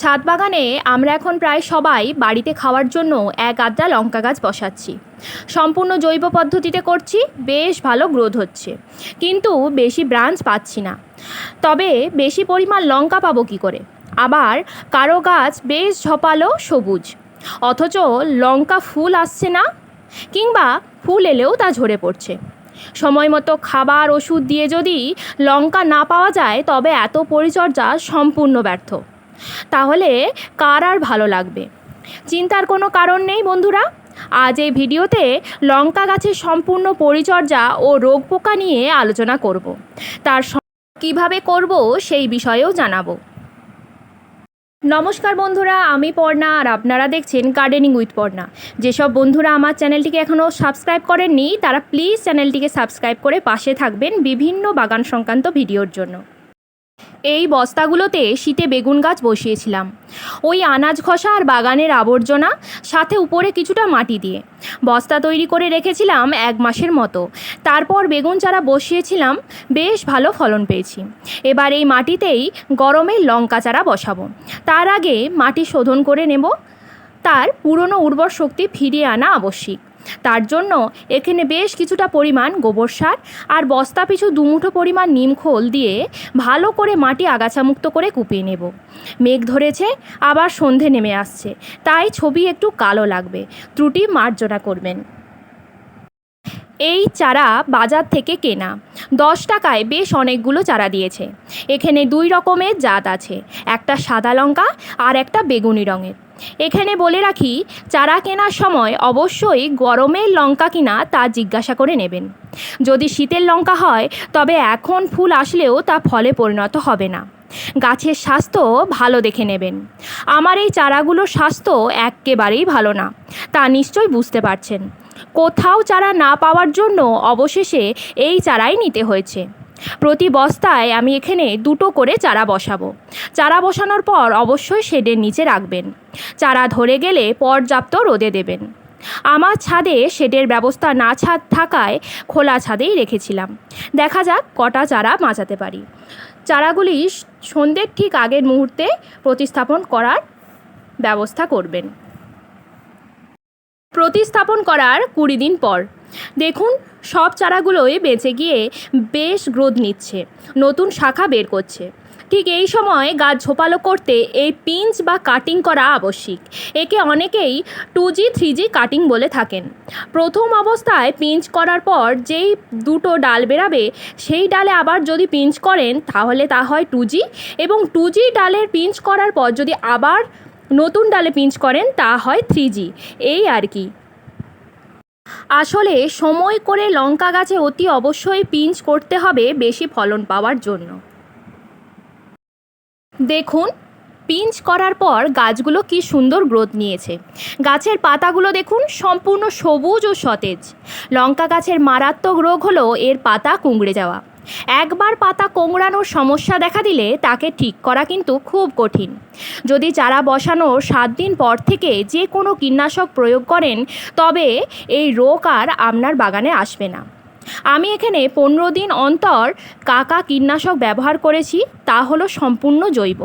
ছাদ বাগানে আমরা এখন প্রায় সবাই বাড়িতে খাওয়ার জন্য এক আদ্রা লঙ্কা গাছ বসাচ্ছি। সম্পূর্ণ জৈব পদ্ধতিতে করছি, বেশ ভালো গ্রোথ হচ্ছে। কিন্তু বেশি ব্রাঞ্চ পাচ্ছি না। তবে বেশি পরিমাণ লঙ্কা পাবো কী করে? আবার কারও গাছ বেশ ঝপালো, সবুজ। অথচ লঙ্কা ফুল আসছে না, কিংবা ফুল এলেও তা ঝরে পড়ছে। সময় মতো খাবার, ওষুধ দিয়ে যদি লঙ্কা না পাওয়া যায়, তবে এত পরিচর্যা সম্পূর্ণ ব্যর্থ। তাহলে কার আর ভালো লাগবে? চিন্তার কোনো কারণ নেই বন্ধুরা। আজ এই ভিডিওতে লঙ্কা গাছের সম্পূর্ণ পরিচর্যা ও রোগ পোকা নিয়ে আলোচনা করব। তার কীভাবে করব সেই বিষয়েও জানাব। নমস্কার বন্ধুরা, আমি পর্ণা আর আপনারা দেখছেন গার্ডেনিং উইথ পর্ণা। যেসব বন্ধুরা আমার চ্যানেলটিকে এখনও সাবস্ক্রাইব করেননি, তারা প্লিজ চ্যানেলটিকে সাবস্ক্রাইব করে পাশে থাকবেন বিভিন্ন বাগান সংক্রান্ত ভিডিওর জন্য। এই বস্তাগুলোতে শীতে বেগুন গাছ বসিয়েছিলাম। ওই আনাজ খসা আর বাগানের আবর্জনা, সাথে উপরে কিছুটা মাটি দিয়ে। বস্তা তৈরি করে রেখেছিলাম এক মাসের মতো। তারপর বেগুন চারা বসিয়েছিলাম, বেশ ভালো ফলন পেয়েছি। এবার এই মাটিতেই গরমে লঙ্কা চারা বসাবো। তার আগে মাটি শোধন করে নেব। তার পুরনো উর্বর শক্তি ফিরিয়ে আনা আবশ্যিক। তার জন্য এখানে বেশ কিছুটা পরিমাণ গোবর সার আর বস্তা পিছু দুমুঠো পরিমাণ নিম খোল দিয়ে ভালো করে মাটি আগাছামুক্ত করে কুপিয়ে নেব। মেঘ ধরেছে, আবার সন্ধে নেমে আসছে। তাই ছবি একটু কালো লাগবে। ত্রুটি মার্জনা করবেন। এই চারা বাজার থেকে কেনা। দশ টাকায় বেশ অনেকগুলো চারা দিয়েছে। এখানে দুই রকমের জাত আছে, একটা সাদা লঙ্কা আর একটা বেগুনি রঙের। এখানে বলে রাখি, চারা কেনার সময় অবশ্যই গরমের লঙ্কা কিনা তা জিজ্ঞাসা করে নেবেন। যদি শীতের লঙ্কা হয়, তবে এখন ফুল আসলেও তা ফলে পরিণত হবে না। গাছের স্বাস্থ্য ভালো দেখে নেবেন। আমার এই চারাগুলোর স্বাস্থ্য একেবারেই ভালো না, তা নিশ্চয়ই বুঝতে পারছেন। কোথাও চারা না পাওয়ার জন্য অবশেষে এই চারাই নিতে হয়েছে। প্রতি বস্তায় আমি এখানে দুটো করে চারা বসাবো। চারা বসানোর পর অবশ্যই শেডের নিচে রাখবেন। চারা ধরে গেলে পর্যাপ্ত রোদে দেবেন। আমার ছাদে শেডের ব্যবস্থা না ছাদ থাকায় খোলা ছাদেই রেখেছিলাম। দেখা যাক কটা চারা বাঁচাতে পারি। চারাগুলি সন্ধ্যের ঠিক আগের মুহূর্তে প্রতিস্থাপন করার ব্যবস্থা করবেন। প্রতিস্থাপন করার কুড়ি দিন পর। দেখুন, সব চারাগুলোই বেঁচে গিয়ে বেশ গ্রোথ নিচ্ছে, নতুন শাখা বের করছে। ঠিক এই সময় গাছ ঝোপালো করতে এই পিঞ্চ বা কাটিং করা আবশ্যিক। একে অনেকেই two G, three G cutting বলে থাকেন। প্রথম অবস্থায় পিঞ্চ করার পর যেই দুটো ডাল বেরাবে, সেই ডালে আবার যদি পিঞ্চ করেন, তাহলে তা হয় টু জি এবং টু জি ডালের পিঞ্চ করার পর যদি আবার নতুন ডালে পিঞ্চ করেন, তা হয় থ্রি এই আর কি। আসলে সময় করে লঙ্কা গাছে অতি অবশ্যই পিঞ্চ করতে হবে বেশি ফলন পাওয়ার জন্য। দেখুন, পিঞ্চ করার পর গাছগুলো কি সুন্দর গ্রোথ নিয়েছে। গাছের পাতাগুলো দেখুন, সম্পূর্ণ সবুজ ও সতেজ। লঙ্কা গাছের মারাত্মক রোগ হলো এর পাতা কুঁকড়ে যাওয়া। একবার পাতা কোংড়ানোর সমস্যা দেখা দিলে তাকে ঠিক করা কিন্তু খুব কঠিন। যদি চারা বসানোর সাত দিন পর থেকে যে কোনো কীটনাশক প্রয়োগ করেন, তবে এই রোগ আর আপনার বাগানে আসবে না। আমি এখানে পনেরো দিন অন্তর কাকা কীটনাশক ব্যবহার করেছি, তা হলো সম্পূর্ণ জৈব।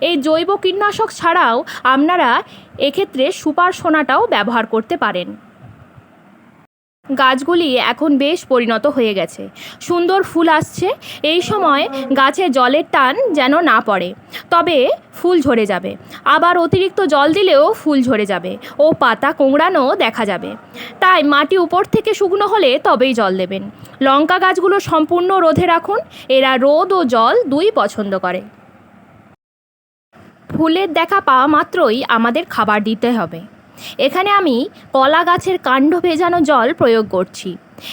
এই জৈব কীটনাশক ছাড়াও আপনারা এক্ষেত্রে সুপার সোনাটাও ব্যবহার করতে পারেন। গাছগুলি এখন বেশ পরিণত হয়ে গেছে। সুন্দর ফুল আসছে। এই সময় গাছে জলের টান যেন না পড়ে। তবে ফুল ঝরে যাবে। আবার অতিরিক্ত জল দিলেও ফুল ঝরে যাবে ও পাতা কোংড়ানো দেখা যাবে। তাই মাটি উপর থেকে শুকনো হলে তবেই জল দেবেন। লঙ্কা গাছগুলো সম্পূর্ণ রোধে রাখুন। এরা রোদ ও জল দুই পছন্দ করে। ফুলের দেখা পাওয়া মাত্রই আমাদের খাবার দিতে হবে। এখানে আমি কলা গাছের কাণ্ড ভেজানো জল প্রয়োগ করছি।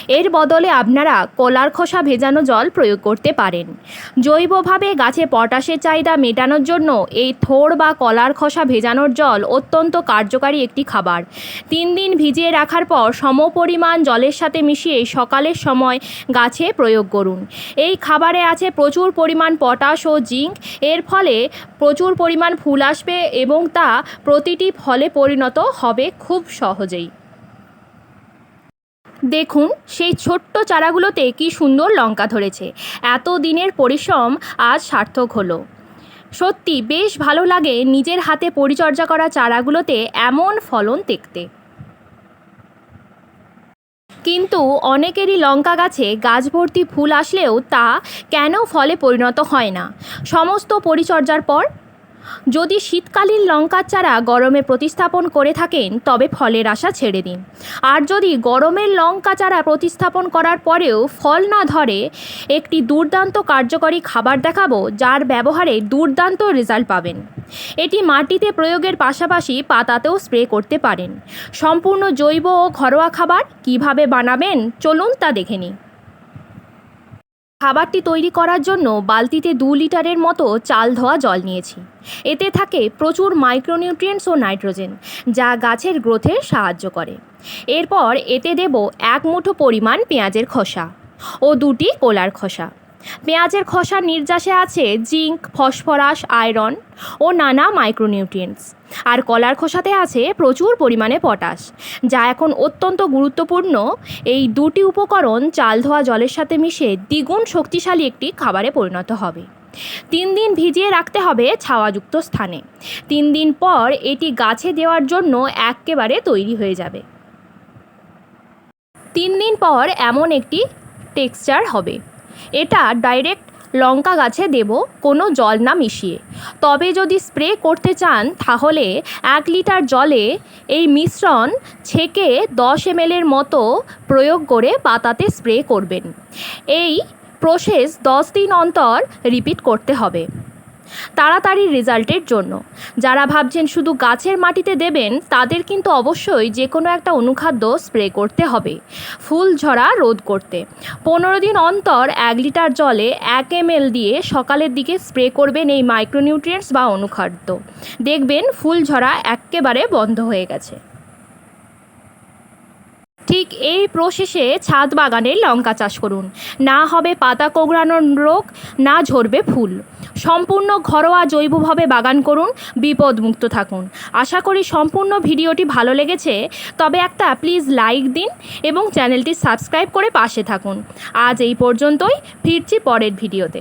এর বদলে আপনারা কলার খোসা ভেজানো জল প্রয়োগ করতে পারেন। জৈবভাবে গাছে পটাশের চাহিদা মেটানোর জন্য এই থোড় বা কলার খোসা ভেজানোর জল অত্যন্ত কার্যকারী একটি খাবার। তিন দিন ভিজিয়ে রাখার পর সমপরিমাণ জলের সাথে মিশিয়ে সকালের সময় গাছে প্রয়োগ করুন। এই খাবারে আছে প্রচুর পরিমাণ পটাশ ও জিঙ্ক। এর ফলে প্রচুর পরিমাণ ফুল আসবে এবং তা প্রতিটি ফলে পরিণত হবে খুব সহজেই। দেখুন, সেই ছোট্ট চারাগুলোতে কি সুন্দর লঙ্কা ধরেছে। এত দিনের পরিশ্রম আজ সার্থক হলো। সত্যি, বেশ ভালো লাগে নিজের হাতে পরিচর্যা করা চারাগুলোতে এমন ফলন দেখতে। কিন্তু অনেকেরই লঙ্কা গাছে গাছ ভর্তি ফুল আসলেও তা কেন ফলে পরিণত হয় না? সমস্ত পরিচর্যার পর যদি শীতকালীন লঙ্কার চারা গরমে প্রতিস্থাপন করে থাকেন, তবে ফলের আশা ছেড়ে দিন। আর যদি গরমের লঙ্কা চারা প্রতিস্থাপন করার পরেও ফল না ধরে, একটি দুর্দান্ত কার্যকরী খাবার দেখাবো যার ব্যবহারে দুর্দান্ত রেজাল্ট পাবেন। এটি মাটিতে প্রয়োগের পাশাপাশি পাতাতেও স্প্রে করতে পারেন। সম্পূর্ণ জৈব ও ঘরোয়া খাবার কীভাবে বানাবেন, চলুন তা দেখে নিই। খাবারটি তৈরি করার জন্য বালতিতে দু লিটারের মতো চাল ধোয়া জল নিয়েছি। এতে থাকে প্রচুর মাইক্রোনিউট্রিয়েন্টস ও নাইট্রোজেন, যা গাছের গ্রোথে সাহায্য করে। এরপর এতে দেব এক মুঠো পরিমাণ পেঁয়াজের খোসা ও দুটি কোলার খোসা। পেঁয়াজের খোসার নির্যাসে আছে জিঙ্ক, ফসফরাস, আয়রন ও নানা মাইক্রোনিউট্রিয়েন্টস। আর কলার খোসাতে আছে প্রচুর পরিমাণে পটাশ। যা এখন অত্যন্ত গুরুত্বপূর্ণ। এই দুটি উপকরণ চাল ধোয়া জলের সাথে মিশে দ্বিগুণ শক্তিশালী একটি খাবারে পরিণত হবে। তিন দিন ভিজিয়ে রাখতে হবে ছাওয়াযুক্ত স্থানে। তিন দিন পর এটি গাছে দেওয়ার জন্য একেবারে তৈরি হয়ে যাবে। তিন দিন পর এমন একটি টেক্সচার হবে। এটা ডাইরেক্ট লঙ্কা গাছে দেব, কোনো জল না মিশিয়ে। তবে যদি স্প্রে করতে চান, তাহলে এক লিটার জলে এই মিশ্রণ ছেঁকে দশ এম এমএলের মতো প্রয়োগ করে পাতাতে স্প্রে করবেন। এই প্রসেস দশ দিন অন্তর রিপিট করতে হবে। তাড়াতাড়ি রেজাল্টের জন্য। যারা ভাবছেন শুধু গাছের মাটিতে দেবেন, তাদের কিন্তু অবশ্যই যে কোনো একটা অনুখাদ্য স্প্রে করতে হবে। ফুল ঝরা রোধ করতে। পনেরো দিন অন্তর এক লিটার জলে এক এমএল দিয়ে সকালের দিকে স্প্রে করবেন এই মাইক্রোনিউট্রিয়েন্টস বা অনুখাদ্য। দেখবেন ফুল ঝরা একেবারে বন্ধ হয়ে গেছে। ঠিক এই প্রসেসে ছাদ বাগানের লঙ্কা চাষ করুন। না হবে পাতা কোঁকড়ানোর রোগ, না ঝরবে ফুল। সম্পূর্ণ ঘরোয়া জৈবভাবে বাগান করুন, বিপদমুক্ত থাকুন। আশা করি সম্পূর্ণ ভিডিওটি ভালো লেগেছে। তবে একটা প্লিজ লাইক দিন এবং চ্যানেলটি সাবস্ক্রাইব করে পাশে থাকুন। আজ এই পর্যন্তই, ফিরছি পরের ভিডিওতে।